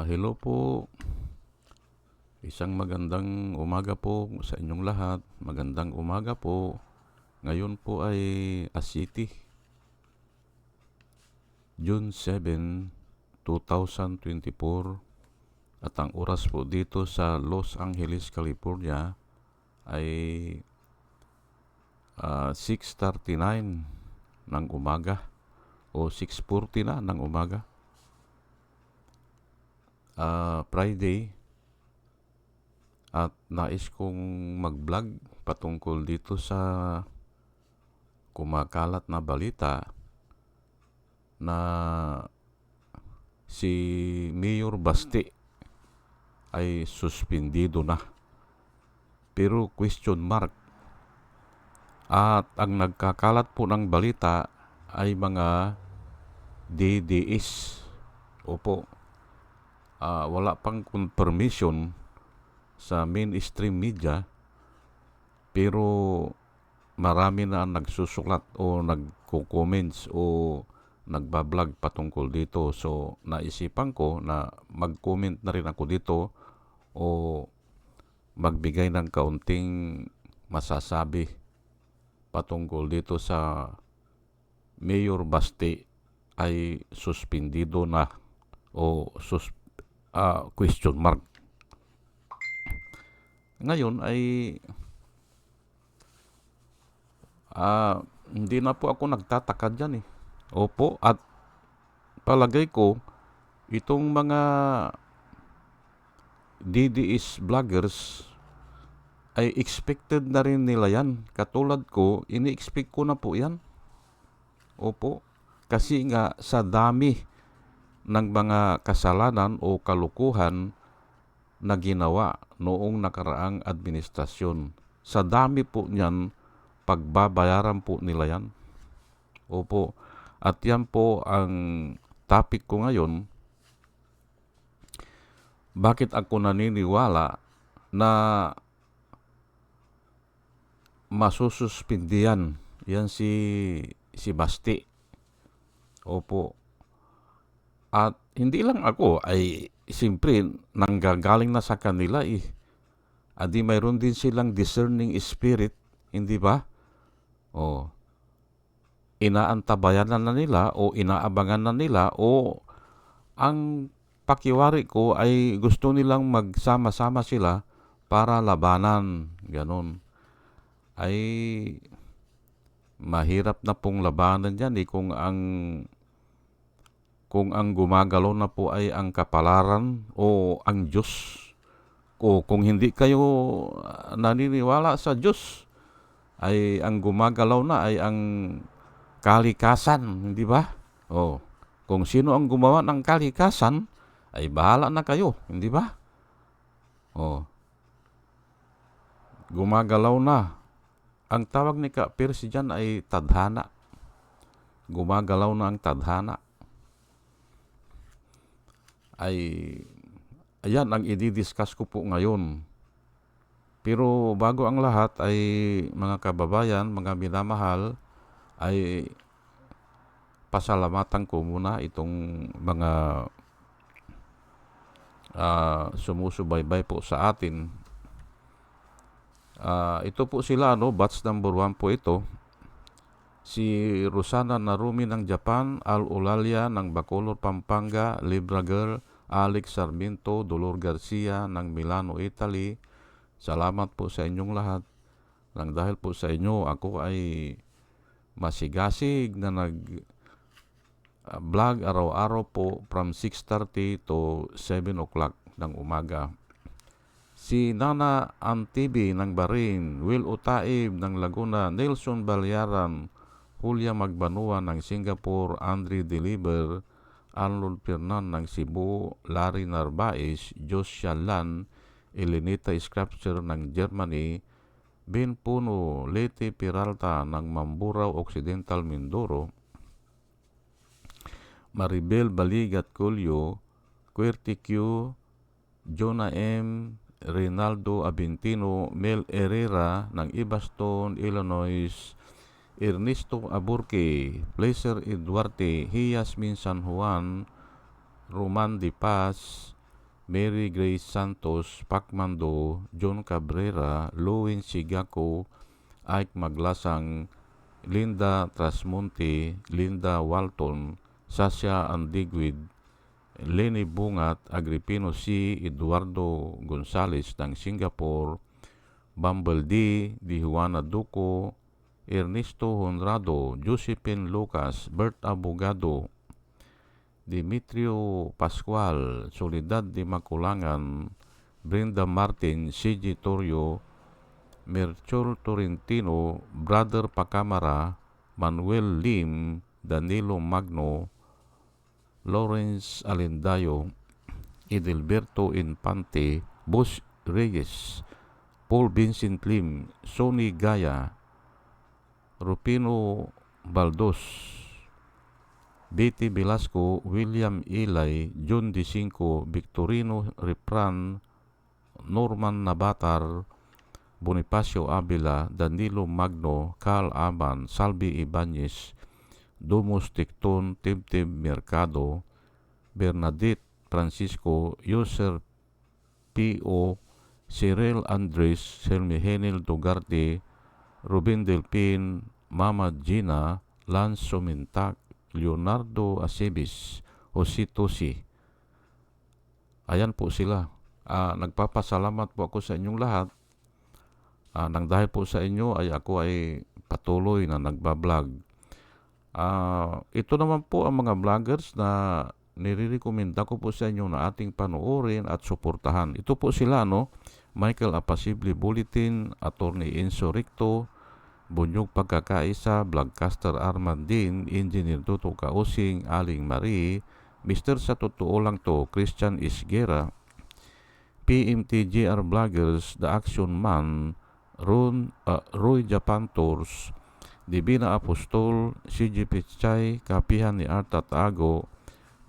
Hello po. Isang magandang umaga po sa inyong lahat. Magandang umaga po. Ngayon po ay Asiti. June 7, 2024. At ang oras po dito sa Los Angeles, California ay ah, 6.39 ng umaga o 6.40 na ng umaga. Ah, Friday at nais kong mag-vlog patungkol dito sa kumakalat na balita na si Mayor Basti ay suspendido na. Pero question mark. At ang nagkakalat po ng balita ay mga DDS. Opo. Ah, wala pang confirmation sa mainstream media pero marami na ang nagsusulat o nagko-comments o nagbablog patungkol dito. So, naisipan ko na mag-comment na rin ako dito o magbigay ng kaunting masasabi patungkol dito sa Mayor Basti ay suspendido na o sus ah, question mark. Ngayon ay ah, hindi na po ako nagtataka dyan eh. Opo, at palagay ko, itong mga DDS vloggers ay expected na rin nila yan. Katulad ko, ini-expect ko na po yan. Opo, kasi nga sa dami ng mga kasalanan o kalukuhan na ginawa noong nakaraang administrasyon. Sa dami po niyan, pagbabayaran po nila yan. Opo. At yan po ang topic ko ngayon. Bakit ako naniniwala na masususpindihan yan si si Basti. Opo. At hindi lang ako ay simpre nanggagaling na sa kanila eh. Adi mayroon din silang discerning spirit, hindi ba? O inaantabayan na nila o inaabangan na nila o ang pakiwari ko ay gusto nilang magsama-sama sila para labanan. Ganon. Ay mahirap na pong labanan yan eh kung ang kung ang gumagalaw na po ay ang kapalaran o ang Diyos. O kung hindi kayo naniniwala sa Diyos, ay ang gumagalaw na ay ang kalikasan, hindi ba? O, kung sino ang gumawa ng kalikasan, ay bahala na kayo, hindi ba? O, gumagalaw na. Ang tawag ni Ka Percy dyan ay tadhana. Gumagalaw na ang tadhana ay ayan ang i-discuss ko po ngayon. Pero bago ang lahat ay mga kababayan, mga minamahal, ay pasalamatan ko muna itong mga uh, sumusubaybay po sa atin. Uh, ito po sila, no, batch number 1 po ito. Si Rosana Narumi ng Japan, Al Ulalia ng Bacolor, Pampanga, Libra Girl, Alex Sarmiento, Dolor Garcia ng Milano, Italy. Salamat po sa inyong lahat. Lang dahil po sa inyo, ako ay masigasig na nag uh, vlog araw-araw po from 6.30 to 7 o'clock ng umaga. Si Nana Antibi ng Barin, Will Utaib ng Laguna, Nelson Balyaran, Julia Magbanua ng Singapore, Andre Deliver, Arnold Fernan ng Cebu, Larry Narvaez, Jos Shalan, Elenita Scripture ng Germany, Ben Puno, Leti Peralta ng Mamburao Occidental Mindoro, Maribel Baligat Colio, Querty Q, Jonah M, Rinaldo Abintino, Mel Herrera ng Ibaston, Illinois, Ernesto Aburque, Placer Eduarte, Hiyas Min San Juan, Roman de Paz, Mary Grace Santos, Pacmando, John Cabrera, Louis Sigaco, Ike Maglasang, Linda Trasmonte, Linda Walton, Sasha Andigwid, Lenny Bungat, Agripino C. Eduardo Gonzales ng Singapore, Bumble D. Di Juana Duco, Ernesto Honrado, Josephine Lucas, Bert Abogado, Dimitrio Pascual, Soledad de Maculangan, Brenda Martin, CG Torrio, Merchol Torrentino, Brother Pacamara, Manuel Lim, Danilo Magno, Lawrence Alendayo, Edelberto Infante, Boss Reyes, Paul Vincent Lim, Sonny Gaya, Rupino Baldos, Betty Velasco, William Ilay, John D. Cinco, Victorino Repran, Norman Nabatar, Bonifacio Avila, Danilo Magno, Carl Aban, Salvi Ibanez, Domus Ticton, Tibtib Mercado, Bernadette Francisco, User P.O., Cyril Andres, Selmi Henil Dugarte, Ruben Delpin, Mama Gina, Lance Somintak, Leonardo Acebis, Jose Tosi. Ayan po sila. Ah, nagpapasalamat po ako sa inyong lahat. Ah, nang dahil po sa inyo ay ako ay patuloy na nagbablog. Ah, ito naman po ang mga vloggers na nire-recommenda ko po sa inyo na ating panoorin at suportahan. Ito po sila, no? Michael Apasible Bulletin, Attorney Enzo Ricto, Bunyog Pagkakaisa, Vlogcaster Armandin, Engineer Tuto Kausing, Aling Marie, Mr. Sa Totoo Lang To, Christian Isgera, PMTGR Vloggers, The Action Man, Ron, uh, Roy Japan Tours, Divina Apostol, CG Pichay, Kapihan ni Arta Tago,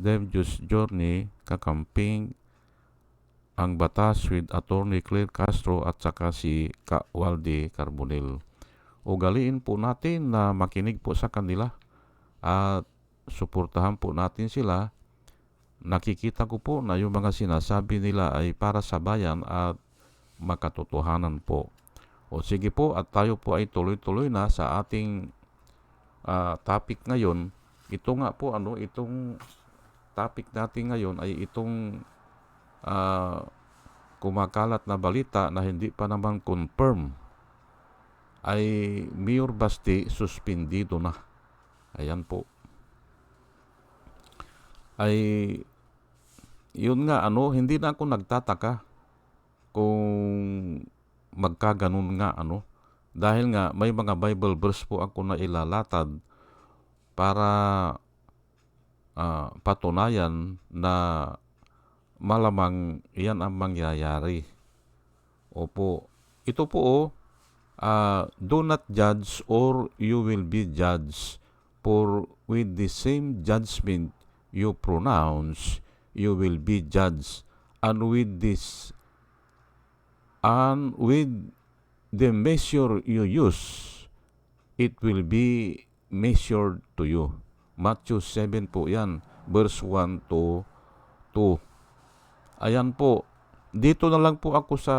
Dev Journey, Kakamping, ang batas with Attorney Claire Castro at saka si Ka Waldi Carbonell. Ugaliin po natin na makinig po sa kanila at suportahan po natin sila. Nakikita ko po na yung mga sinasabi nila ay para sa bayan at makatotohanan po. O sige po at tayo po ay tuloy-tuloy na sa ating uh, topic ngayon. Ito nga po ano, itong topic natin ngayon ay itong uh, kumakalat na balita na hindi pa naman confirm ay Mayor Basti suspendido na. Ayan po. Ay yun nga ano, hindi na ako nagtataka kung magkaganon nga ano. Dahil nga may mga Bible verse po ako na ilalatad para uh, patunayan na malamang iyan ang mangyayari. Opo. Ito po oh, uh, do not judge or you will be judged for with the same judgment you pronounce you will be judged and with this and with the measure you use it will be measured to you Matthew 7 po yan verse 1 to 2 ayan po dito na lang po ako sa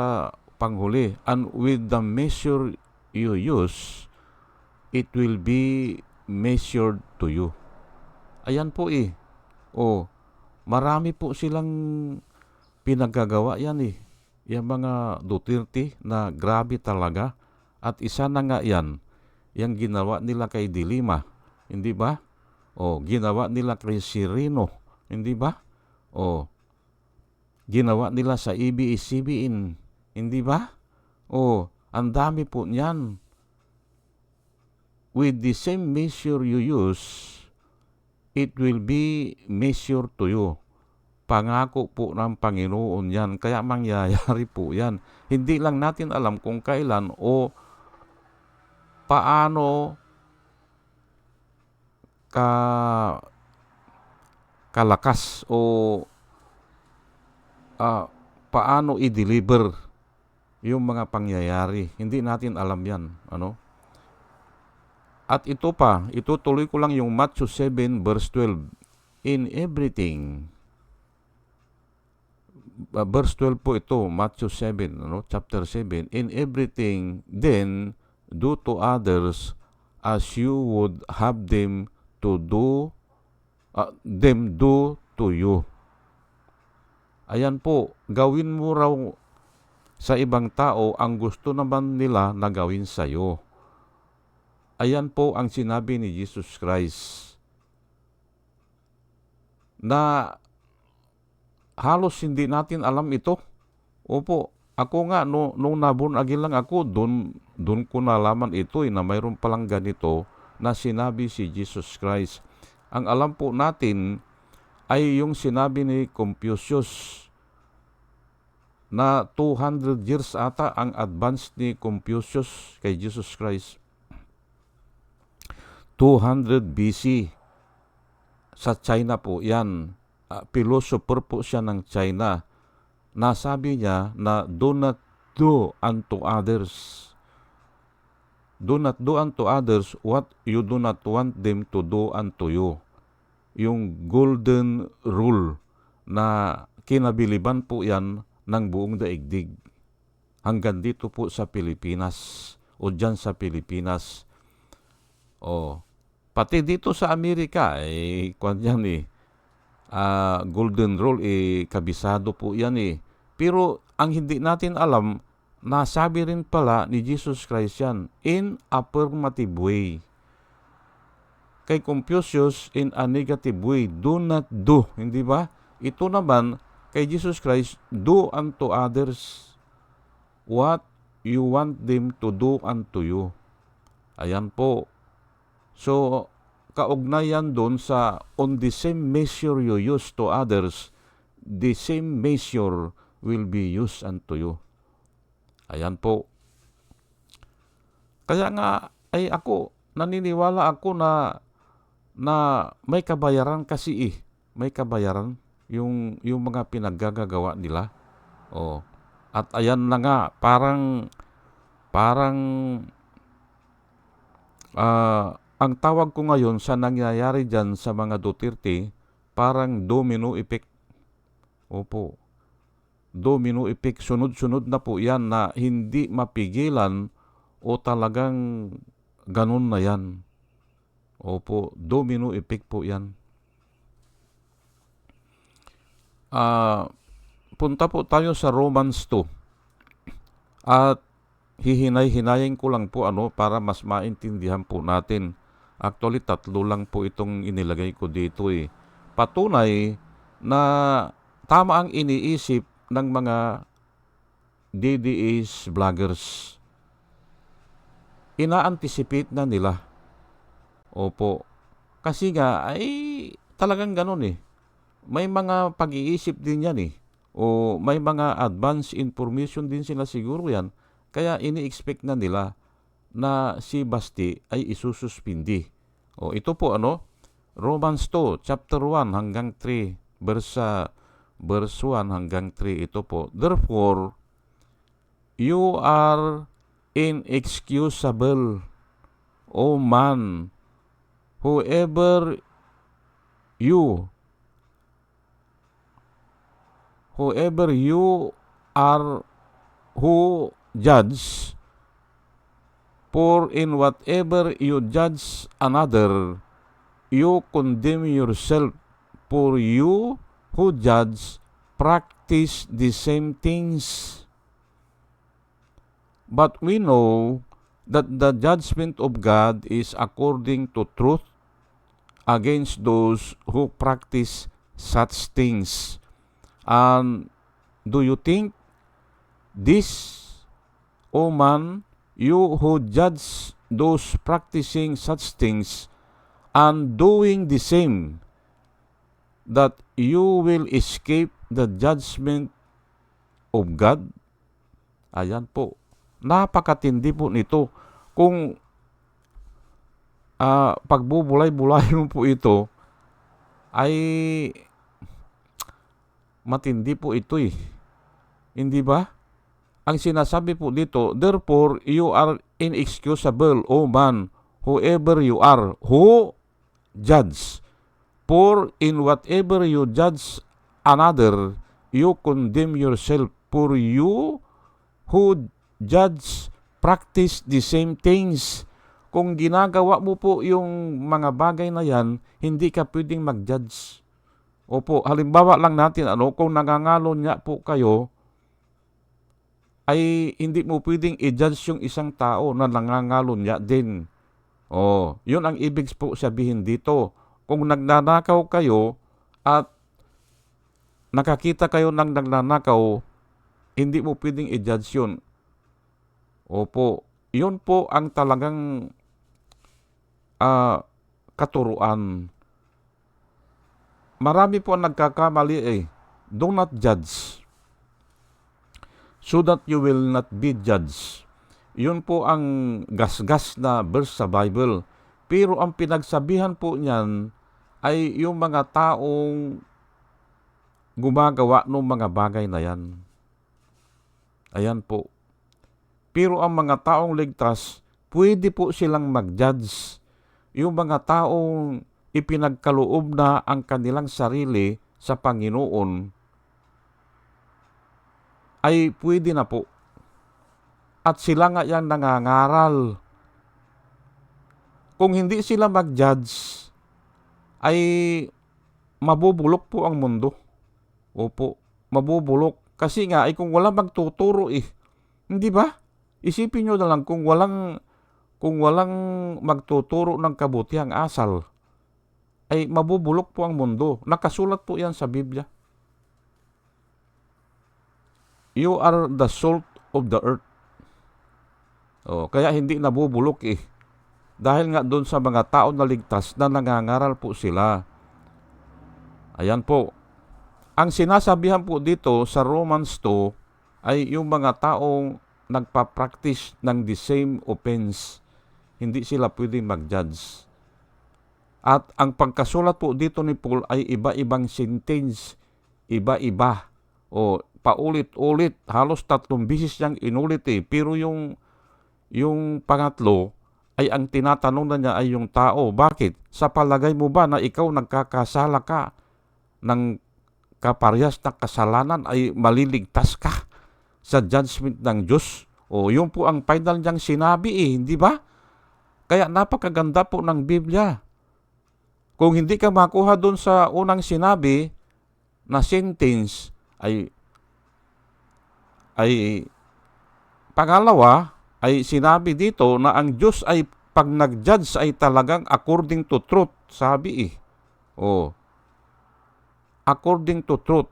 panghuli. And with the measure you use, it will be measured to you. Ayan po eh. O, marami po silang pinagagawa yan eh. Yung mga Duterte na grabe talaga. At isa na nga yan, yung ginawa nila kay Dilima. Hindi ba? O, ginawa nila kay Sirino. Hindi ba? O, ginawa nila sa ABS-CBN. Hindi ba? Oh, ang dami po niyan. With the same measure you use, it will be measured to you. Pangako po ng Panginoon yan. Kaya mangyayari po yan. Hindi lang natin alam kung kailan o paano ka kalakas o uh, paano i-deliver yung mga pangyayari. Hindi natin alam yan. Ano? At ito pa, itutuloy ko lang yung Matthew 7 verse 12. In everything, uh, verse 12 po ito, Matthew 7, ano, chapter 7. In everything, then, do to others as you would have them to do, uh, them do to you. Ayan po, gawin mo raw sa ibang tao ang gusto naman nila na gawin sa iyo. Ayan po ang sinabi ni Jesus Christ na halos hindi natin alam ito. Opo, ako nga, no, nung nabun agil lang ako, doon doon ko nalaman ito eh, na mayroon palang ganito na sinabi si Jesus Christ. Ang alam po natin ay yung sinabi ni Confucius na 200 years ata ang advance ni Confucius kay Jesus Christ. 200 BC. Sa China po yan. Uh, philosopher po siya ng China. Nasabi niya na do not do unto others. Do not do unto others what you do not want them to do unto you. Yung golden rule na kinabiliban po yan ng buong daigdig. Hanggang dito po sa Pilipinas o dyan sa Pilipinas. O, pati dito sa Amerika, eh, kwan yan eh, uh, golden rule, eh, kabisado po yan eh. Pero ang hindi natin alam, nasabi rin pala ni Jesus Christ yan in affirmative way. Kay Confucius in a negative way, do not do, hindi ba? Ito naman, kay Jesus Christ, do unto others what you want them to do unto you. Ayan po. So, kaugnayan doon sa on the same measure you use to others, the same measure will be used unto you. Ayan po. Kaya nga ay ako naniniwala ako na na may kabayaran kasi eh. May kabayaran yung yung mga pinaggagawa nila. Oh. At ayan na nga, parang parang uh, ang tawag ko ngayon sa nangyayari diyan sa mga Duterte, parang domino effect. Opo domino effect, sunod-sunod na po yan na hindi mapigilan o talagang ganun na yan. Opo, domino effect po yan. Uh, punta po tayo sa Romans 2. At hihinay-hinayin ko lang po ano para mas maintindihan po natin. Actually, tatlo lang po itong inilagay ko dito eh. Patunay na tama ang iniisip ng mga DDAs vloggers. Ina-anticipate na nila. Opo. Kasi nga, ay talagang ganun eh. May mga pag-iisip din yan eh. O may mga advance information din sila siguro yan. Kaya ini-expect na nila na si Basti ay isususpindi. O ito po ano, Romans 2, chapter 1 hanggang 3, verse verse 1 hanggang 3 ito po. Therefore, you are inexcusable, O man, whoever you, whoever you are who judge, for in whatever you judge another, you condemn yourself, for you who judge practice the same things. But we know that the judgment of God is according to truth against those who practice such things. And do you think this, O man, you who judge those practicing such things and doing the same, that you will escape the judgment of God? Ayan po. Napakatindi po nito. Kung uh, pagbubulay-bulay mo po ito, ay matindi po ito eh. Hindi ba? Ang sinasabi po dito, therefore you are inexcusable, O man, whoever you are, who judge For in whatever you judge another, you condemn yourself, for you who judge practice the same things. Kung ginagawa mo po yung mga bagay na yan, hindi ka pwedeng mag-judge. Opo, halimbawa lang natin, ano, kung nangangalon niya po kayo, ay hindi mo pwedeng i-judge yung isang tao na nangangalon niya din. Oh, yun ang ibig po sabihin dito. Kung nagnanakaw kayo at nakakita kayo ng nagnanakaw, hindi mo pwedeng i-judge yun. Opo, yun po ang talagang ah, katuruan. Marami po ang nagkakamali eh. Do not judge so that you will not be judged. Yun po ang gasgas na verse sa Bible. Pero ang pinagsabihan po niyan ay yung mga taong gumagawa ng mga bagay na yan. Ayan po. Pero ang mga taong ligtas, pwede po silang mag-judge. Yung mga taong ipinagkaloob na ang kanilang sarili sa Panginoon, ay pwede na po. At sila nga yung nangangaral. Kung hindi sila mag-judge, ay mabubulok po ang mundo. Opo, mabubulok. Kasi nga, ay kung wala magtuturo eh. Hindi ba? Isipin nyo na lang kung walang kung walang magtuturo ng kabutihang asal, ay mabubulok po ang mundo. Nakasulat po yan sa Biblia. You are the salt of the earth. Oh, kaya hindi nabubulok eh. Dahil nga doon sa mga tao na ligtas na nangangaral po sila. Ayan po. Ang sinasabihan po dito sa Romans 2 ay yung mga taong nagpa-practice ng the same offense. Hindi sila pwedeng mag-judge. At ang pagkasulat po dito ni Paul ay iba-ibang sentence, iba-iba. O paulit-ulit, halos tatlong bisis niyang inulit eh. Pero yung, yung pangatlo ay ang tinatanong na niya ay yung tao. Bakit? Sa palagay mo ba na ikaw nagkakasala ka ng kaparyas na kasalanan ay maliligtas ka sa judgment ng Diyos? O yun po ang final niyang sinabi eh, hindi ba? Kaya napakaganda po ng Biblia. Kung hindi ka makuha doon sa unang sinabi na sentence ay ay pangalawa ay sinabi dito na ang Diyos ay pag nag-judge ay talagang according to truth, sabi eh. Oh. According to truth.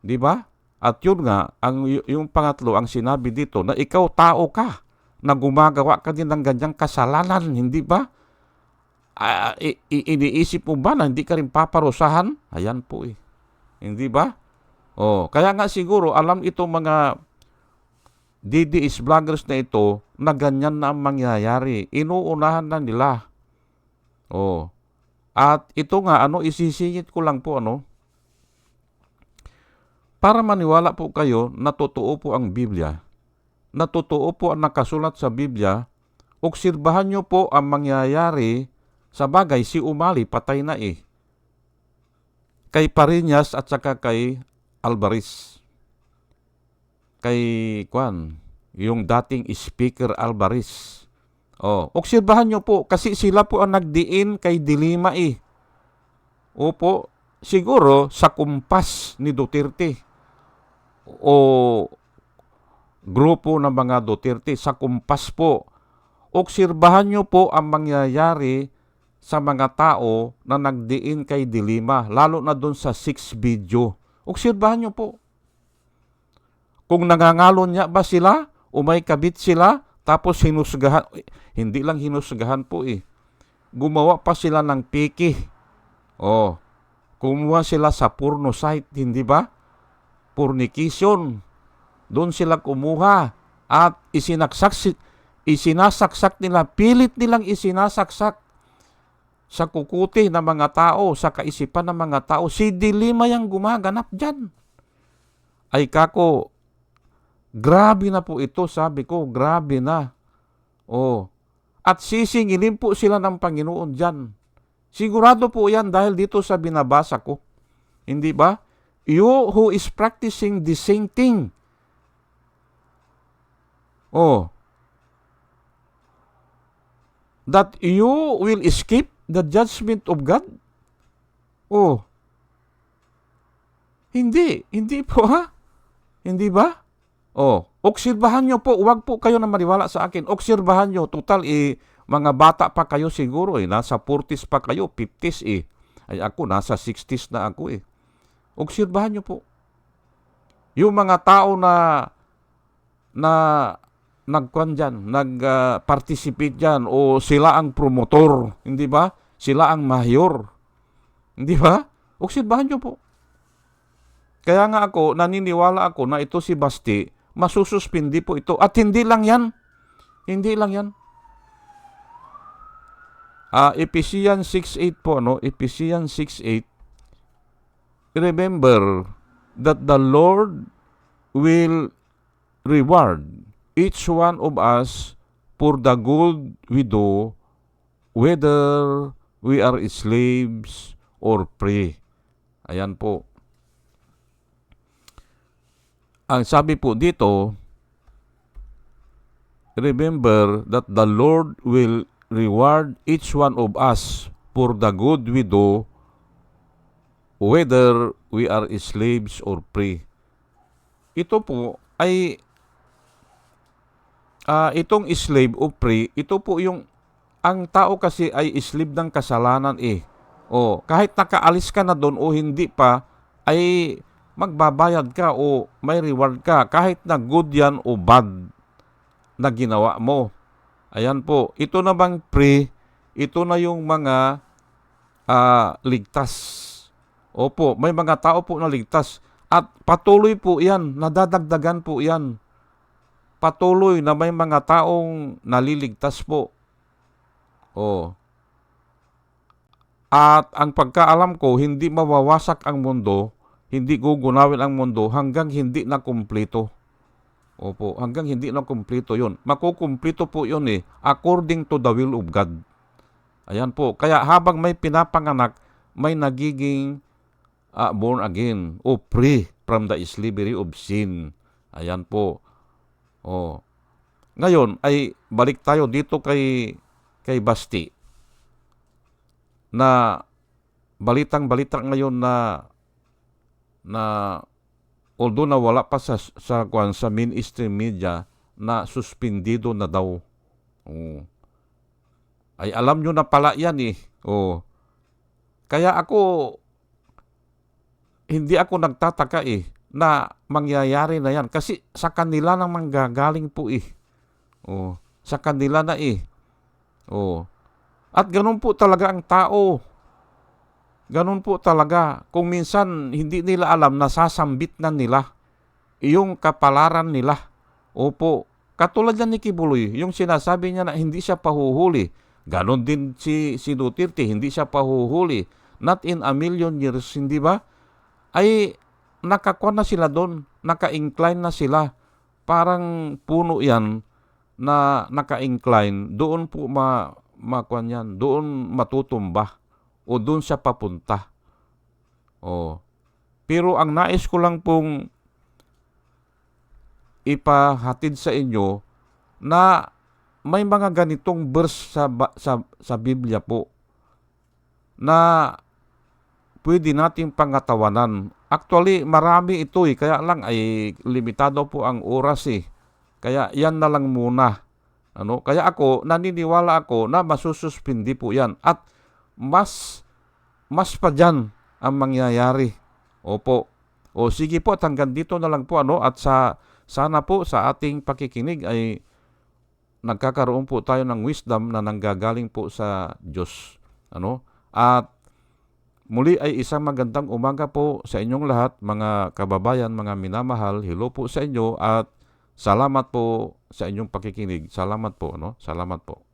'Di ba? At yun nga, ang yung pangatlo ang sinabi dito na ikaw tao ka na gumagawa ka din ng ganyang kasalanan, hindi ba? I- iniisip mo ba na hindi ka rin paparusahan? Ayan po eh. Hindi ba? Oh, kaya nga siguro alam ito mga DDS vloggers na ito na ganyan na ang mangyayari. Inuunahan na nila. Oh. At ito nga ano isisingit ko lang po ano para maniwala po kayo na totoo po ang Biblia, na totoo po ang nakasulat sa Biblia, obserbahan nyo po ang mangyayari sa bagay si Umali patay na eh. Kay Parinas at saka kay Alvarez. Kay Kwan, yung dating Speaker Alvarez. Oh, obserbahan nyo po kasi sila po ang nagdiin kay Dilima eh. Opo, siguro sa kumpas ni Duterte o grupo ng mga Duterte sa kumpas po. Obserbahan nyo po ang mangyayari sa mga tao na nagdiin kay Dilima, lalo na doon sa 6 video. Obserbahan nyo po. Kung nangangalon niya ba sila, o may kabit sila, tapos hinusgahan, hindi lang hinusgahan po eh. Gumawa pa sila ng piki. Oh, kumuha sila sa porno site, hindi ba? Fornication. Doon sila kumuha at isinaksak, isinasaksak nila, pilit nilang isinasaksak sa kukuti ng mga tao, sa kaisipan ng mga tao. Si Dilima yung gumaganap dyan. Ay kako, grabe na po ito, sabi ko, grabe na. Oh. At sisingilin po sila ng Panginoon dyan. Sigurado po yan dahil dito sa binabasa ko. Hindi ba? you who is practicing the same thing. Oh. That you will escape the judgment of God? Oh. Hindi. Hindi po ha? Hindi ba? Oh. Obserbahan nyo po. Huwag po kayo na maniwala sa akin. Obserbahan nyo. Total, eh, mga bata pa kayo siguro eh. Nasa 40s pa kayo, 50s eh. Ay ako, nasa 60s na ako eh. Obserbahan nyo po. Yung mga tao na na nagkuan dyan, nag-participate dyan, o sila ang promotor, hindi ba? Sila ang mayor. Hindi ba? Obserbahan nyo po. Kaya nga ako, naniniwala ako na ito si Basti, masususpindi po ito. At hindi lang yan. Hindi lang yan. Ah, Ephesians 6.8 po, no? Ephesians 6.8. Remember that the Lord will reward each one of us for the good we do, whether we are slaves or free. Ayan po. Ang sabi po dito, remember that the Lord will reward each one of us for the good we do, whether we are slaves or free. Ito po ay ah, itong slave o free, ito po yung ang tao kasi ay slave ng kasalanan eh. O kahit nakaalis ka na doon o hindi pa ay magbabayad ka o may reward ka kahit na good yan o bad na ginawa mo. Ayan po, ito na bang free, ito na yung mga ah, ligtas. Opo, may mga tao po na ligtas. At patuloy po yan, nadadagdagan po yan. Patuloy na may mga taong naliligtas po. Oh. At ang pagkaalam ko, hindi mawawasak ang mundo, hindi gugunawin ang mundo hanggang hindi na kumpleto. Opo, hanggang hindi na kumpleto yun. Makukumpleto po yun eh, according to the will of God. Ayan po. Kaya habang may pinapanganak, may nagiging ah, born again o free from the slavery of sin. Ayan po. Oh. Ngayon ay balik tayo dito kay kay Basti na balitang-balita ngayon na na although na wala pa sa sa kwan sa mainstream media na suspendido na daw. Oh. Ay alam nyo na pala yan eh. Oh. Kaya ako hindi ako nagtataka eh na mangyayari na yan kasi sa kanila nang manggagaling po eh. Oh, sa kanila na eh. Oh. At ganun po talaga ang tao. Ganun po talaga. Kung minsan hindi nila alam na sasambit na nila yung kapalaran nila. Opo. Katulad yan ni Kibuloy, yung sinasabi niya na hindi siya pahuhuli. Ganon din si, si Duterte, hindi siya pahuhuli. Not in a million years, hindi ba? Ay nakakuha na sila doon, naka-incline na sila. Parang puno yan na naka-incline, doon po ma makuan yan, doon matutumba o doon siya papunta. Oh. Pero ang nais ko lang pong ipahatid sa inyo na may mga ganitong verse sa sa sa Biblia po na pwede nating pangatawanan. Actually, marami ito eh, kaya lang ay limitado po ang oras eh. Kaya yan na lang muna. Ano? Kaya ako, naniniwala ako na masususpindi po yan. At mas, mas pa dyan ang mangyayari. Opo. O sige po, at hanggang dito na lang po. Ano? At sa, sana po sa ating pakikinig ay nagkakaroon po tayo ng wisdom na nanggagaling po sa Diyos. Ano? At Muli ay isang magandang umaga po sa inyong lahat, mga kababayan, mga minamahal. Hello po sa inyo at salamat po sa inyong pakikinig. Salamat po, no? Salamat po.